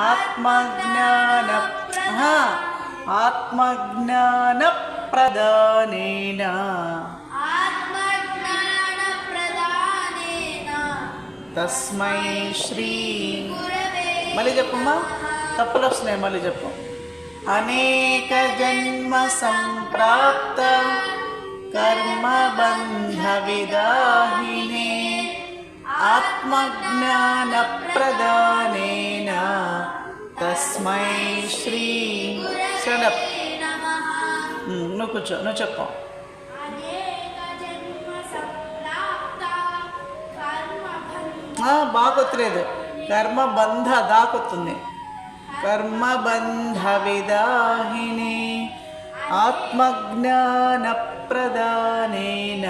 ఆత్మజ్ఞాన. ఆత్మజ్ఞానప్రదానేన. ఆత్మజ్ఞానప్రదానేన. తస్మై శ్రీ మళ్ళీ చెప్పమ్మా. తప్పులు వస్తున్నాయి మళ్ళీ చెప్పు. అనేక జన్మ సంప్రాప్త కర్మ బంధ విదాహినే. ఆత్మజ్ఞాన ప్రదానేన తస్మై శ్రీ నమః. నువ్వు కూర్చో నువ్వు చెప్పు. కర్మబంధ బాగొత్తలేదు కర్మ బంధ. దాకొత్తుంది కర్మబంధ విదాహిని ఆత్మజ్ఞాన ప్రదానేన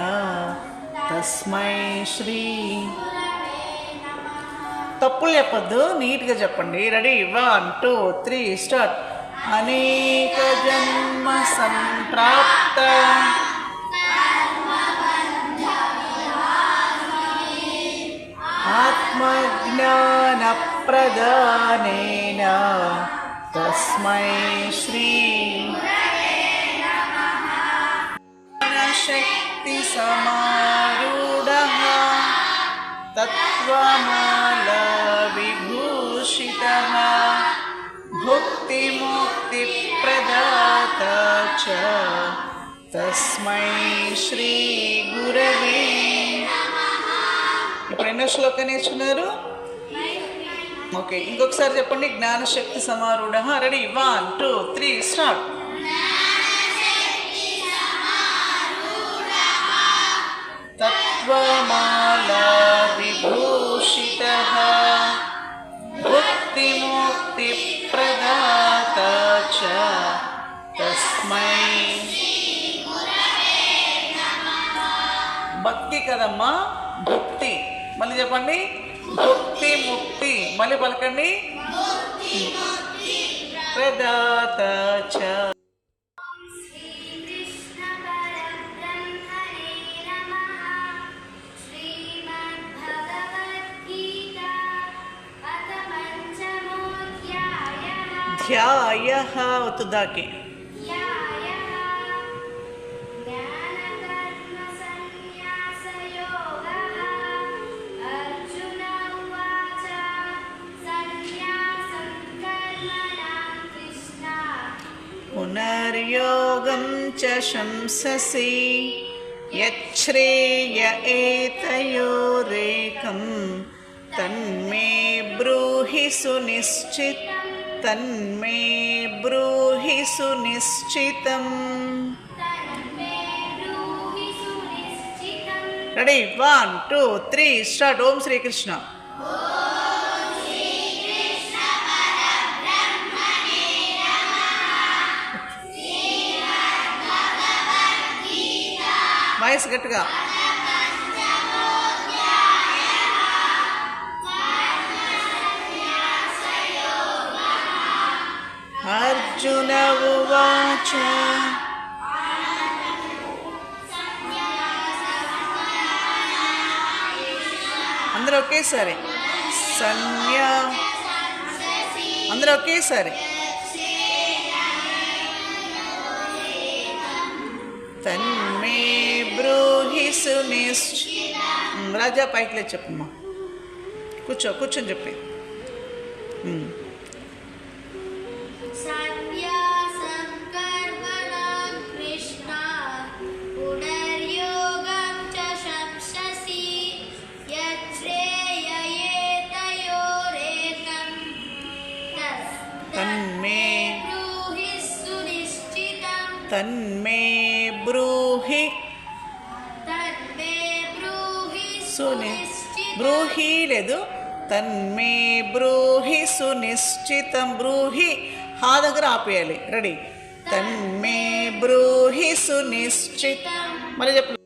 తస్మై శ్రీ తప్పులు చెప్పొద్దు నీట్గా చెప్పండి. Ready? One two three start. అనేక జన్మ సంప్రాప్త. ఆత్మజ్ఞానప్రదానేన తస్మై శ్రీ శక్తి సమారూఢ తత్వమాల విభూషిత భుక్తిముక్తి ప్రదాత చ తస్మై శ్రీ గురవే ఇప్పుడు ఎన్నో శ్లోకం నేర్చుకున్నారు? ఓకే ఇంకొకసారి చెప్పండి. జ్ఞానశక్తి సమారూఢ ready one two three start. తత్వమా తస్మై భక్తి కదమ్మా? భక్తి. మళ్ళీ చెప్పండి. భక్తి ముక్తి. మళ్ళీ పలకండి. ప్రదాత ధ్యాయ అవుతుందాకి पुनर्योगं च शंससि यच्छ्रेय एतयोरेकं तन्मे ब्रूहि सुनिश्चित् तन्मे ब्रूहि सुनिश्चितम्। रेडि तन्मेन् टु त्री स्टार्ट् ओं श्रीकृष्ण। వాయిస్ గట్టిగా. అర్జున ఉవాచ. అందరూ ఒకేసారి. సన్యా అందరూ ఒకేసారి. తన్మే. బ్రూహి సునిశ్చి రాజా పైకి లేదు చెప్పమ్మా కూర్చో కూర్చొని చెప్పి ఉమ్. सन्न्यासं कर्मणां సుని బ్రూహి లేదు. తన్మే బ్రూహి సునిశ్చితం. బ్రూహి హా దగ్గర ఆపేయాలి. రెడీ. తన్మే బ్రూహి సునిశ్చితం. మళ్ళీ చెప్పు.